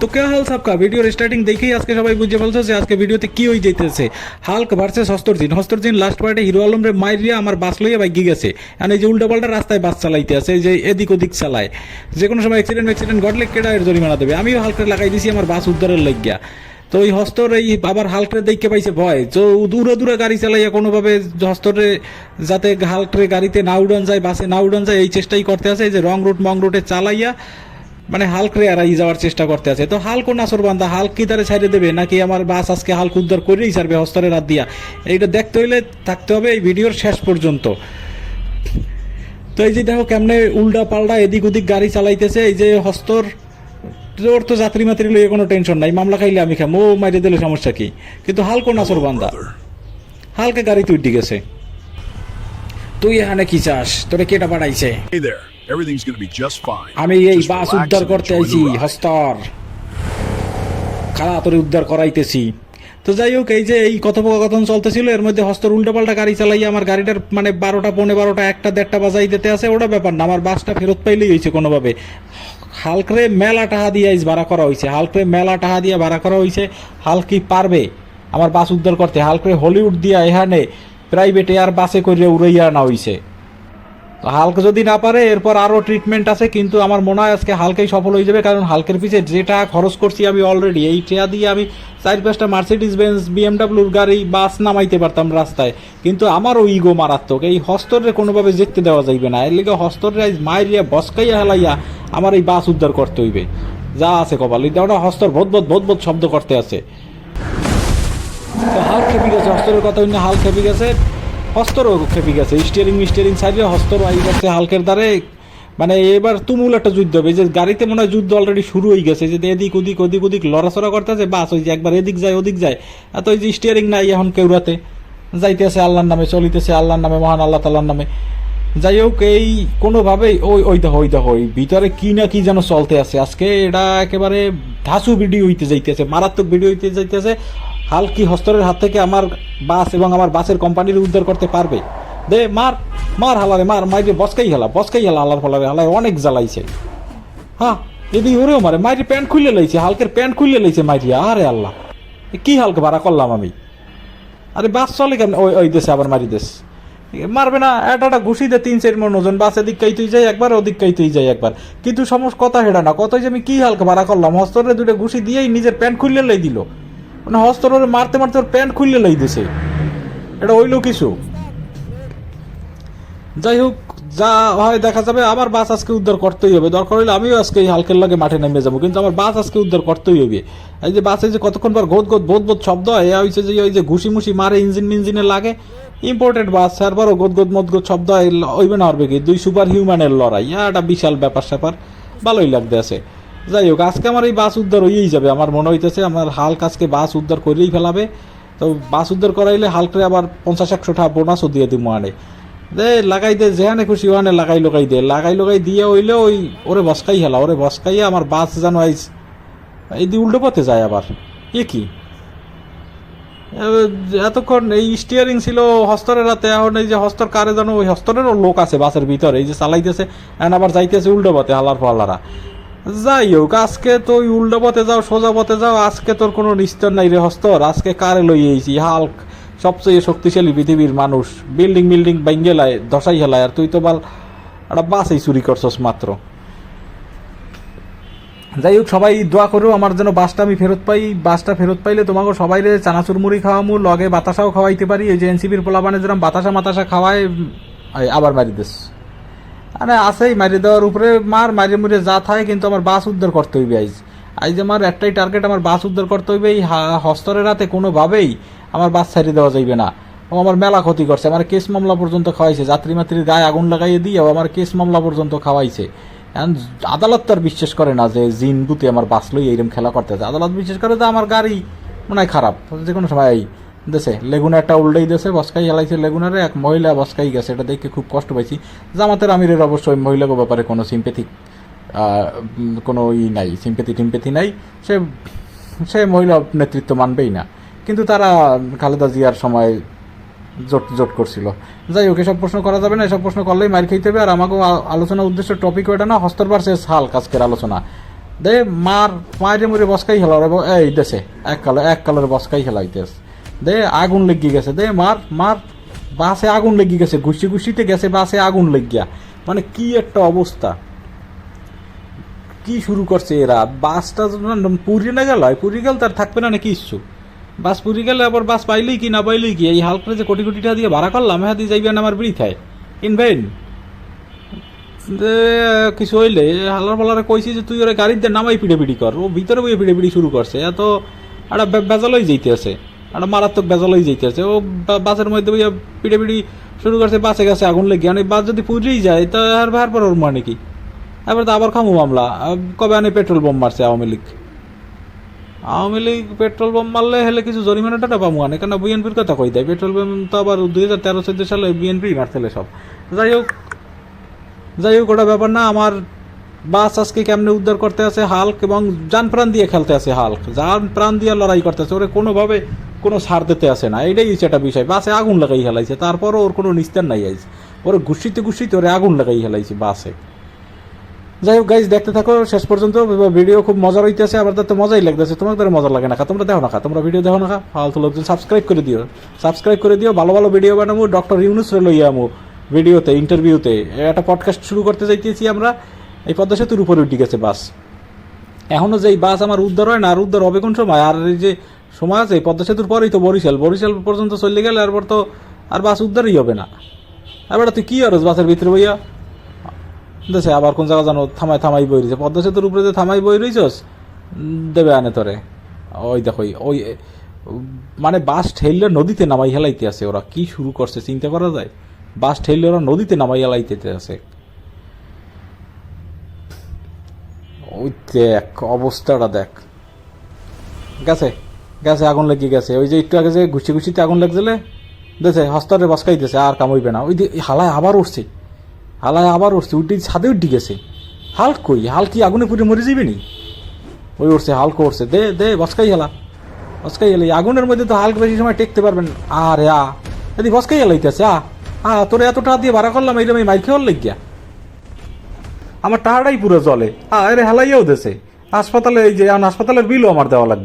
তো কে হাল সাবকা? ভিডিওর স্টার্টিং দেখেই আজকে সবাই বুঝে ফেলছো যে আজকে ভিডিওতে কি হয়ে যেতেছে হাল্ক ভার্সেস হস্তরজিন হস্তরজিন লাস্ট পার্টে হিরো আলম রে মাইরিয়া আমার বাস লইয়া বাইক গেছে। আর এই যে উল্টা পাল্টা রাস্তায় বাস চালাইতে আছে যে এদিক ওদিক চালায়। যে কোনো সময় অ্যাক্সিডেন্ট অ্যাক্সিডেন্ট ঘটলে কেডা এর জরিমানা দেবে। আমিও হালকা লাগাই দিছি আমার বাস উদ্ধারের লাগিয়া। তো ওই হস্তর এই আবার হালকরে দেখতে পাইছে ভয়। তো দূরে দূরে গাড়ি চালাইয়া কোনোভাবে হস্তরে যাতে হালকরে গাড়িতে না উড়ান যায়, বাসে না উড়ান যায়, এই চেষ্টাই করতে আছে। যে রং রুট মং রুটে চালাইয়া মানে হালকরে এড়াই যাওয়ার চেষ্টা করতে আছে। তো হালকো নাসর বান্ধা হালক কি তারে ছাড়িয়ে দেবে? নাকি আমার বাস আজকে হালক উদ্ধার করেই ছাড়বে হস্তরে রাত দিয়া? এইটা দেখতে হইলে থাকতে হবে এই ভিডিওর শেষ পর্যন্ত। তো এই যে দেখো কেমনে উল্টা পাল্টা এদিক ওদিক গাড়ি চালাইতেছে, এই যে হস্তর ওর তো যাত্রী মাত্রী লইয়ে কোনো টেনশন নাই, মামলা খাইলে আমি খাম। ও মাইরে দিলে সমস্যা কি? কিন্তু হালকো নাসর বান্ধা হালকা গাড়ি তুই গেছে। তুই এখানে কি চাস? তোরে কেটা পাঠাইছে. Everything's going to be just fine. আমি এই বাস উদ্ধার and করতে enjoy আইছি. হস্তর। খালা তোরে উদ্ধার করাইতেছি। তো যাই হোক এই যে এই কথোপকথন চলতেছিল এর মধ্যে হস্তর উল্টোপাল্টা গাড়ি চালাইয়া আমার গাড়িটার মানে বারোটা পৌনে বারোটা একটা দেড়টা বাজাই দিতে আছে ওটা ব্যাপার না আমার বাসটা ফেরত পাইলেই হয়েছে কোনোভাবে। হালকরে মেলা টাহা দিয়ে ভাড়া করা হয়েছে হালকরে মেলা টাহা দিয়ে ভাড়া করা হয়েছে হালকি পারবে? আমার বাস উদ্ধার করতে হালকরে হলিউড দিয়া এখানে প্রাইভেট এয়ার বাসে করে উড়াইয়া আনা হয়েছে হালক যদি না পারে, এরপর আরও ট্রিটমেন্ট আছে, কিন্তু আমার মনে হয় আজকে হালকেই সফল হয়ে যাবে, কারণ হালকের পিছে যেটা খরচ করছি আমি অলরেডি এই ট্রেয়া দিয়ে আমি চার পাঁচটা মার্সিডিস বেঞ্জ বিএমডাব্লিউর গাড়ি বাস নামাইতে পারতাম রাস্তায়। কিন্তু আমারও ইগো মারাত্মক, এই হস্তরে কোনোভাবে জিততে দেওয়া যাইবে না। এর লিগে হস্তরে মায়েরিয়া বসকাইয়া হেলাইয়া আমার এই বাস উদ্ধার করতে হইবে। যা আছে কপাল ওটা হস্তর ভোট ভোট ভোট ভোট শব্দ করতে আছে। হাল খেপে গেছে, হস্তরের কথা হাল খেপে গেছে। হস্তরও খেপে গেছে। স্টিয়ারিং মিস্টিয়ারিং সাইডে হস্তর আই গেছে হালকের দ্বারে। মানে এবার তুমুল একটা যুদ্ধ হবে। যে গাড়িতে মনে হয় যুদ্ধ অলরেডি শুরু হয়ে গেছে। যে এদিক ওদিক ওদিক ওদিক লড়াচড়া করতেছে, বাস ওই যে একবার এদিক যায়, ওদিক যায়। এত ওই যে স্টিয়ারিং নাই এখন কেউরাতে যাইতেছে আল্লাহর নামে, চলিতেছে আল্লাহর নামে, মহান আল্লাহ তাল্লার নামে। যাই হোক, এই কোনোভাবেই ওই ওই দেখো ওই দেখো ওই ভিতরে কি না কি যেন চলতে আছে। আজকে এটা একেবারে ধাসু ভিডিও হইতে যাইতেছে, মারাত্মক ভিডিও হইতে যাইতেছে। হালকি হস্তরের হাত থেকে আমার বাস এবং আমার বাসের কোম্পানির উদ্ধার করতে পারবে? দে, মার মার হালারে মার, মাইরে বসকাই হেলা বসকাই হেলা, আল্লাহর ফলারে হালায় অনেক জ্বালাইছে। হ্যাঁ এদিকে ওরেও মারে, মাইরে প্যান্ট খুললে লাইছে, হালকের প্যান্ট খুললে লাইছে মাইরিয়া আরে আল্লাহ কি হালকে ভাড়া করলাম আমি? আরে বাস চলে কেমন? ওই ওই দেশে আবার মারি দেশ। মারবে না একটা ঘুষি দে তিন, চার মন ওজন, বাস এদিক কাইতেই যাই একবার, ওদিক কাইতেই যায় একবার। কিন্তু সমস্ত কথা হেডা না, কত যে আমি কি হালকা ভাড়া করলাম, হস্তরে দুটো ঘুষি দিয়েই নিজের প্যান্ট খুললে দিল। মানে হস্তরে মারতে মারতে ওর প্যান্ট খুললে লাই দিছে। এটা হইল কিছু? যাই হোক, যা হয় দেখা যাবে, আমার বাস আজকে উদ্ধার করতেই হবে। দরকার হলে আমিও আজকে এই হালকের লাগে মাঠে নেমে যাব, কিন্তু আমার বাস আজকে উদ্ধার করতেই হবে। এই যে বাসে যে কতক্ষণ পর গোদ গোদ বোধ বোধ শব্দ হয় হয়েছে যে, ওই যে ঘুষি মুষি মারে, ইঞ্জিন মিঞ্জিনে লাগে। ইম্পোর্টেড বাস, তারপরও গোদ গোদ মদ গোদ শব্দ হয়, হইবে না হবে কি দুই সুপার হিউম্যানের লড়াই একটা বিশাল ব্যাপার স্যাপার ভালোই লাগতে আছে। যাই হোক, আজকে আমার এই বাস উদ্ধার হয়েই যাবে। আমার মনে হইতেছে আমার হালক আজকে বাস উদ্ধার করেই ফেলাবে। তো বাস উদ্ধার করাইলে হালকরে আবার পঞ্চাশ, একশো টাকা বোনাসও দিয়ে দিব আনে। দে, লাগাই দে যেখানে খুশি ওখানে লাগাই লাগাই দে। লাগাই লাগাই দিয়ে হইলে ওই ওরে বসকাই হেলা, ওরে বসকাইয়া আমার বাস যেন আইস। এই দিয়ে উল্টো পথে যায় আবার। এ কি? এতক্ষণ এই স্টিয়ারিং ছিল হস্তরের রাতে, এখন এই যে হস্তর কারে যেন, ওই হস্তরেরও লোক আছে বাসের ভিতরে, এই যে চালাইতেছে, এখন আবার যাইতেছে উল্টো পথে হালার পাল্লারা যাই হোক, আজকে তো উল্টো পথে যাও, সোজা পথে যাও, আজকে তোর কোনো নিস্তর নাই রে হস্তর। আজকে কারে লই এইছি হাল্ক, সবচেয়ে শক্তিশালী পৃথিবীর মানুষ। বিল্ডিং বিল্ডিং ভাঙ্গে লায় ধসাই হেলায় আর তুই তো বাল একটা বাসেই চুরি করছস মাত্র। যাই হোক, সবাই দোয়া করো, আমার যেন বাসটা আমি ফেরত পাই। বাসটা ফেরত পাইলে তোমাকে সবাই চানাচুর মুড়ি খাওয়ামু, লগে বাতাসাও খাওয়াইতে পারি। এই যে এনসিপির পোলাপানে যেরকম বাতাসা মাতাসা খাওয়ায় আবার মারি দিস। আরে আসেই মারি দেওয়ার উপরে মার মারি মুড়ে যা থাকে কিন্তু আমার বাস উদ্ধার করতে হইবে আইজ। আইজ আমার একটাই টার্গেট আমার বাস উদ্ধার করতে হইবে। এই হস্তরের রাতে কোনোভাবেই আমার বাস ছাড়িয়ে দেওয়া যাইবে না। ও আমার মেলা ক্ষতি করছে, আমার কেস মামলা পর্যন্ত খাওয়াইছে। যাত্রী মাত্রীর গায়ে আগুন লাগাইয়ে দিয়ে ও আমার কেস মামলা পর্যন্ত খাওয়াইছে। আদালত তো আর বিশ্বাস করে না যে জিন বুতে আমার বাস লই এইরকম খেলা করতেছে আদালত বিশ্বাস করে যে আমার গাড়ি মনে হয় খারাপ। যে কোনো সময় দেশে লেগুনা একটা উল্টেই দেশে বসকাই হেলাইছে লেগুনারে, এক মহিলা বসকাই গেছে, এটা দেখে খুব কষ্ট পাইছি। জামাতের আমিরের অবশ্যই মহিলাকে ব্যাপারে কোনো সিম্পেথিক কোনো ই নাই সিম্পেথি টিম্পেথি নাই। সে সে মহিলা নেতৃত্ব মানবেই না। কিন্তু তারা খালেদা জিয়ার সময় জোট জোট করছিল। যাই হোক, এসব প্রশ্ন করা যাবে না, এসব প্রশ্ন করলেই মার খাইতে হবে। আর আমাকেও আলোচনার উদ্দেশ্য টপিক ওটা না হস্তরবার শেষ, হাল কাজকের আলোচনা। দে, মার মায়ের মরে বসকাই হেলা এই দেশে এক কালো, এক কালার বসকাই হেলাইতেস দে, আগুন লেগে গেছে। দে, মার মার। বাসে আগুন লেগে গেছে, ঘুষি ঘুষিতে গেছে, বাসে আগুন লেগিয়া। মানে কি একটা অবস্থা। কি শুরু করছে এরা? বাসটা পুরি না গেল? পুরি গেল তার থাকবে না নাকি ইচ্ছু বাস পুরি গেলে আবার বাস পাইলেই কি, না পাইলেই কি? এই হাল করে যে কোটি কোটি টাকা দিয়ে ভাড়া করলাম হ্যাঁ দিয়ে যাইবেন আমার বৃথায় ইনভেন কিছু হইলে হালার পালারে কইছি যে তুই ওরা গাড়িতে নামাই পিড়ে পিড়ি কর। ও ভিতরে বইয়ে পিড়ে পিড়ি শুরু করছে। এত একটা বেজালই যাইতে আছে একটা মারাত্মক বেজালই যাইতে আছে ও বাসের মধ্যে বইয়া পিড়ে পিড়ি শুরু করছে, বাসে গেছে, আগুন লেগে মানে বাস যদি পুজেই যায়, তা আর ভার পর ওর মানে কি? এবার তো আবার খামু মামলা। কবে আনে পেট্রোল বোম মারছে আওয়ামী লীগ? আওয়ামী লীগ পেট্রোল বোম মারলে হলে কিছু জরিমানা টাকা পাবো আনে কেন বিএনপির কথা কই দেয়। পেট্রোল বোম তো আবার দুই হাজার তেরো, চোদ্দ সালে বিএনপি মারছিল সব। যাই হোক যাই হোক, ওটা ব্যাপার না। আমার বাস আজকে কেমনে উদ্ধার করতে আছে হাল্ক এবং যান প্রাণ দিয়ে খেলতে আছে হাল্ক। যান প্রাণ দিয়ে লড়াই করতে আছে। ওরে কোনোভাবে কোনো সার দিতে আসে না, এটাই হচ্ছে একটা বিষয়। বাসে আগুন লাগাই হেলাইছে, তারপরও ওর কোনো নিস্তার নাই আইছে। ওরে ঘুষিতে ঘুষিতে ওরে আগুন লাগাই হেলাইছে বাসে। যাই হোক গাইজ দেখতে থাকো, শেষ পর্যন্ত ভিডিও খুব মজা রইতেছে আবার তাতে মজাই লাগতেছে। তোমাদের মজা লাগে না তোমরা দেখো না তোমরা ভিডিও দেখো না ফালতু লোকজন সাবস্ক্রাইব করে দিও। সাবস্ক্রাইব করে দিও, ভালো ভালো ভিডিও বানাবো ডক্টর ইউনুস লইয়া আমু ভিডিওতে ইন্টারভিউতে একটা পডকাস্ট শুরু করতে যাইতেছি আমরা, এই পদ্মা সেতুর উপরে উঠে গেছে বাস। এখনও যে এই বাস আমার উদ্ধার হয় না, আর উদ্ধার হবে কোন সময়? আর এই যে সময় আছে পদ্মা সেতুর পরেই তো বরিশাল। বরিশাল পর্যন্ত চলে গেলে এরপর তো আর বাস উদ্ধারই হবে না। এবার তুই কী আর বাসের ভিতরে বইয়া? দেশে আবার কোন জায়গা জানো থামাই থামাই বই রয়েছে। পদ্মা সেতুর উপরে যে থামাই বই রয়েছস দেবে আনে তোরে। ওই দেখো, ওই মানে বাস ঠেললে নদীতে নামাই হেলাইতে আছে ওরা। কি শুরু করছে, চিন্তা করা যায়? বাস ঠেললে ওরা নদীতে নামাই হেলাইতে আছে। ওই দেখ, অবস্থাটা দেখ। গেছে? গেছে, আগুন লেগে গেছে। ওই যে একটু আগে যে ঘুষি ঘুষিতে আগুন লাগছিলে দেছে হস্তারে বসকাইতেছে, আর কামইবে না। ওই হালায় আবার উঠছে। হালায় আবার উঠছে, উঠে ছাদে উঠে গেছে। হাল কই? হাল কি আগুনে পুড়ে মরে যাবে নি? ওই উঠছে, হালকা উঠছে। দে দে, বসকাই হেলা। বসকাই হেলাই আগুনের মধ্যে তো হালকা বেশি সময় টেকতে পারবেন আরে আ। যদি বসকাই হেলাইতেছে আ। আ, তোর এত টাকা দিয়ে ভাড়া করলাম এইরকম এই মাইর খেয়ে লাগিয়া। আমার টাকাটাই পুরো জলে আ আরে হেলাইয়াও দেছে। হাসপাতালে, এই যে হাসপাতালের বিলও আমার দেওয়া লাগবে।